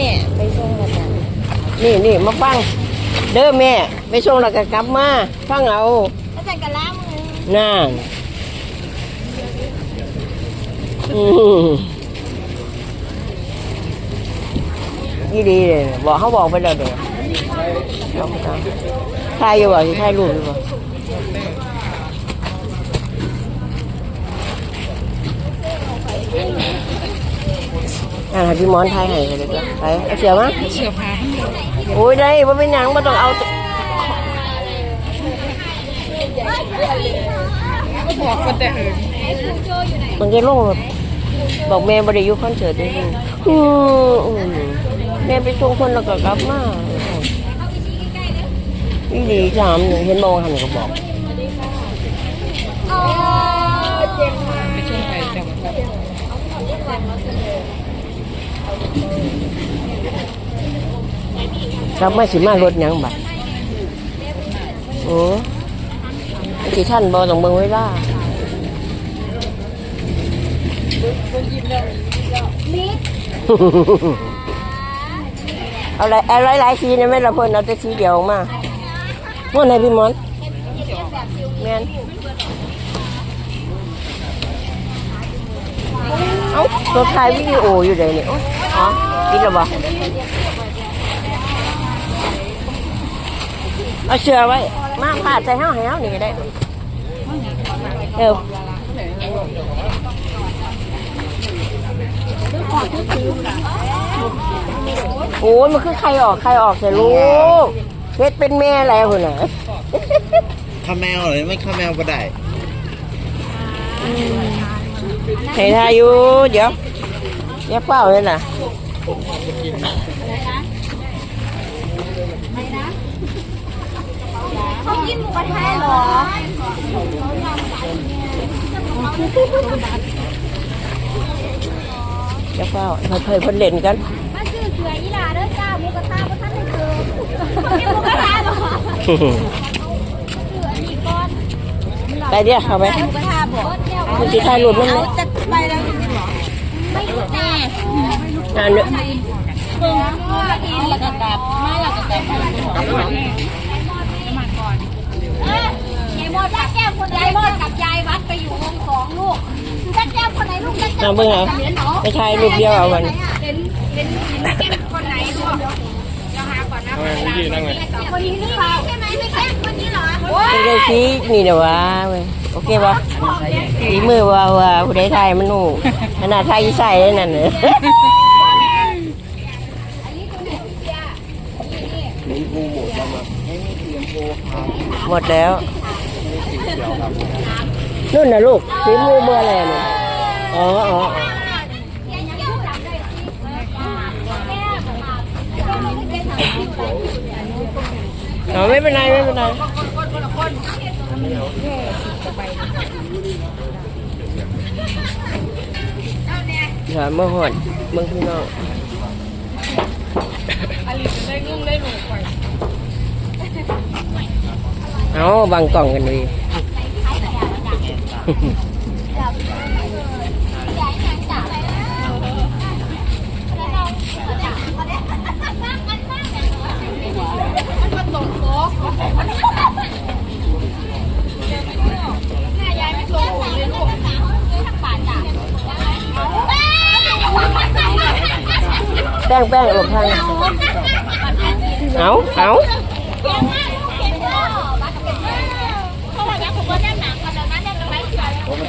แม่ ไปส่งกันนะนี่นี่มาฟัง เด้อแม่ ไปส่งแล้วก็กลับมาฟังเอาแล้วจันกันล้างมือนั่นอืมนี่ดีเลยบอกเขาบอกไปแล้วเด้อเอาไปเอาถ่ายอยู่บ่ที่ถ่ายรูปอยู่บ่ อ่าพี่หมอนถ่ายให้เลยจ้ะไปเอาเสียมั้ยเชือกผ้าโอ้ยได้ว่าเป็นหยังม่ต้องเอาบอกคนแต่เหินมันจะลงบอกแม่บริยุคอนเสิร์ตจริงแม่ไปส่งคนแล้วก็กลับมาอีดีสามเห็นมองหันก็บอกเจ็บมาไปช่วยไปจังหวัด กลับมาสิมารถหยังบัดโอ้สิท่านบอต้องเบิ่งไว้ล่าเอาอะไรเอาหลายๆสีเนี่ยไม่ละเพิ่นเอาแต่สีเดียวออกมาว่าไหนพี่หมอนแม่นเอ้าตัวถ่ายวิดีโออยู่ไหนเนี่ยอ๋อปิดแล้วบ่ เอาเชือไว้ มาผ่าใจเฮาให้เฮานี่ก็ได้เร็วโอ้ยมันคือใครออกใครออกแต่ลูกเพชรเป็นแม่แล้วเหรอข้าแมวเลยไม่ข้าแมวก็ได้ใส่ทาอยู่เดี๋ยวเดี๋ยวเปล่าเลยนะ เขากินหมูกระทะเหรอเดี๋ยวเปล่าเราเคยคนเล่นกันมาซื้อเสืออีหลาเด้อจ้าหมูกระทะบ่ทันได้ซื้อกินหมูกระทะเหรอซื้ออันนี้ก่อนไปเดี๋ยวเข้าไปหมูกระทะบ่คุณจะถ่ายรูปมันไหมเอาจะไปแล้วไม่รู้แน่อ่าเนี่ยเบิ่งว่าอีหลักกลับมาหลักกลับกลับก่อน เอ้ยยายมดยายแก้วคนยายมดกับยายวัดไปอยู่วงสองลูกยายแก้วคนไหนลูกยายแก้เอาวเบิ่งเอาไปถ่ายรูปเดียวเอาวันเป็นเป็นเป็นแก้วคนไหนลูกเราหาก่อนนะคนนี้หรือเปล่าใช่ไหมไม่ใช่คนนี้เหรอเป็นไงสีนี่เดี๋ยววะเว้ยโอเคปะสีมือว่าว่าผู้ใดถ่ายมันหนูขนาดถ่ายอีใส่เลยนั่นเน หมดแล้วนู่นนะลูกสีมือเบอร์อะไรเนี่อ๋ออ๋ออ๋อไม่เป็นไรไม่เป็นไรอย่ามาหอดเมืองพี่น้อง เอาบังกล่องกันดีแป้งแป้งหลบทางเอาเอา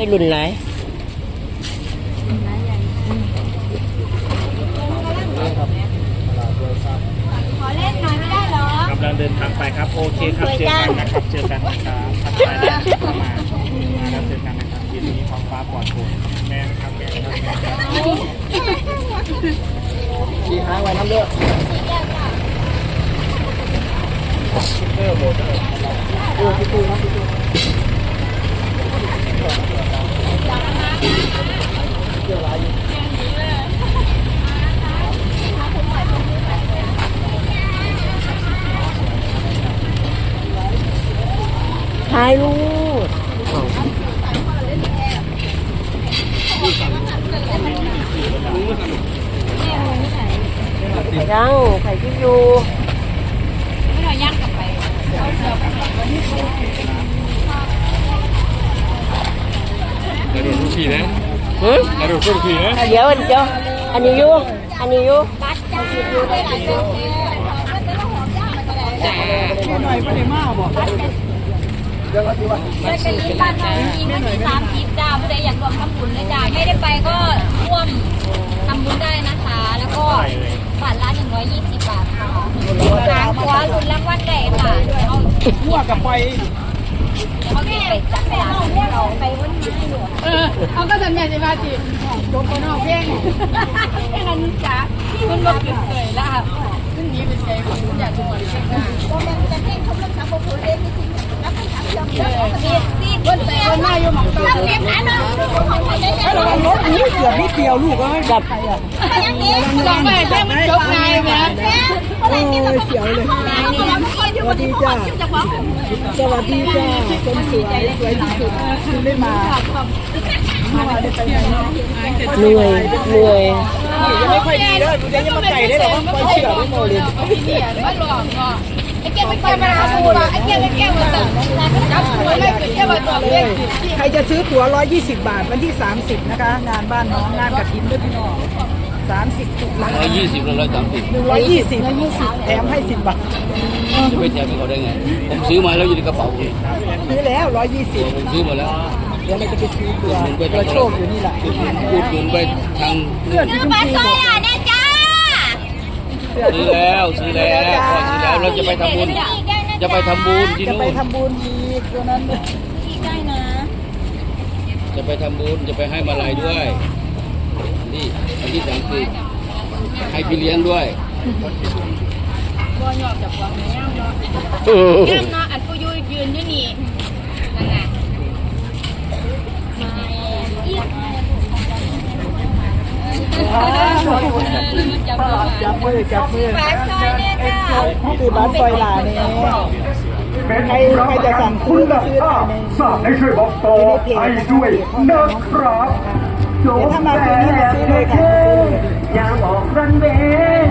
ได้รุ่นหลายขอเล่นหน่อยไม่ได้เหรอกำลังเดินทางไปครับ โอเคครับ เจอกันนะครับ เจอกันนะครับทักทายนะเข้ามาแล้วเจอกันนะครับยินดีท้องฟ้าปลอดโปร่งแม่นะครับแม่นะครับแม่สีหางไว้น้ำเลือด ถ่ายรูปยังใส่ที่อยู่ไม่หน่อยยักกลับไปกระโดดทุกทีนะหึกระโดดทุกทีนะเดี๋ยวเดี๋ยวอันนี้อยู่อันนี้อยู่บัตรจ้าอยู่ได้หลายเดือนหน่อยไม่ได้มากบอกบัตรเป็นลิ้นบ้านน้องยิงวันที่สามสิบจ้าผู้ใดอยากรวมทำบุญเลยจ้าไม่ได้ไปก็ร่วมทำบุญได้นะคะ แล้วก็บาทละหนึ่งร้อยยี่สิบบาทค่ะทางขวาลุ้นรางวัลได้ค่ะเอาหัวกับไฟ เขาเก็บไปจัดการเราไปวันนี้อยู่เออเขาก็ทำงานในบ้านจีจบคนออกเพ่งแค่นั้นจ้าที่มันบอกเฉยๆละขึ้นนี้เป็นใจของคุณอยากทุกวันเพ่งหน้าโมเมนต์จะเพ่งเขาเรื่องสังคมเล่นจริงๆแล้วก็ทำเรื่องเสียดสีบนเตียงหน้าอยู่หมองตาทำเสียงนั้นเนาะของใครได้ยังระวังรถนี้เกือบนิดเดียวลูกเอ้ยกับยังนี้สองไปเพ่งมันจบไงแม่แม่อะไรที่มันเสียวเลย สวัสดีจ้าสวัสดีจ้าคนสวยสวยที่สุดคุณได้มาเหนื่อยเหนื่อยยังไม่ค่อยดีเลยยังจะมาไก่ได้หรอว่าไฟเชื่อไม่โมเลยเนี่ยมันหลอกเนาะไอ้แก้วไปแก้วมาสูบไอ้แก้วไปแก้วมาเติมจับตัวไม่เป็นแค่ใบตอบเพ่งใครจะซื้อตั๋ว120 บาทวันที่ 30 นะคะ งานบ้านน้องงานกระถินด้วยพี่น้อง 30ตุลาร้อยยี่สิบแล้วร้อยสามสิบ120แถมให้10บาทจะไปแทนเขาได้ไง ผมซื้อมาแล้วอยู่ในกระเป๋าผมซื้อแล้วผมซื้อมาแล้ว120เดี๋ยวเราจะไปซื้อตั๋วมันไปตัวทางโชคอยู่นี่แหละอุดหนุนไปทางเสื้อสีซื้อชมมาพูซอยอะเนี่ยจ้าซื้อแล้วซื้อแล้วพอซื้อแล้วเราจะไปทำบุญจะไปทำบุญที่จะนู่ไปนทำบุญอีกตัวนั้นเนี่ยได้นะ จะไปทำบุญจะไปให้มาลัยด้วย นี่อันที่สามคือให้พี่เลี้ยงด้วยบ่หยอกจากความแม่เนาะอืมแก้มเนาะอันกูยืนยืนอยู่นี่นั่นแหละจับมือจับมือปากซอยเนี่ยจ้าคือบ้านซอยลาเนี่ยใครใครจะสั่งซื้อก็ซื้อได้ในฝากให้ช่วยบอกต่อให้ด้วยนะครับโจ๊ เดี๋ยวถ้ามาแดคืนนี้มาซื้อเลยค่ะอยาบออกรันเวย์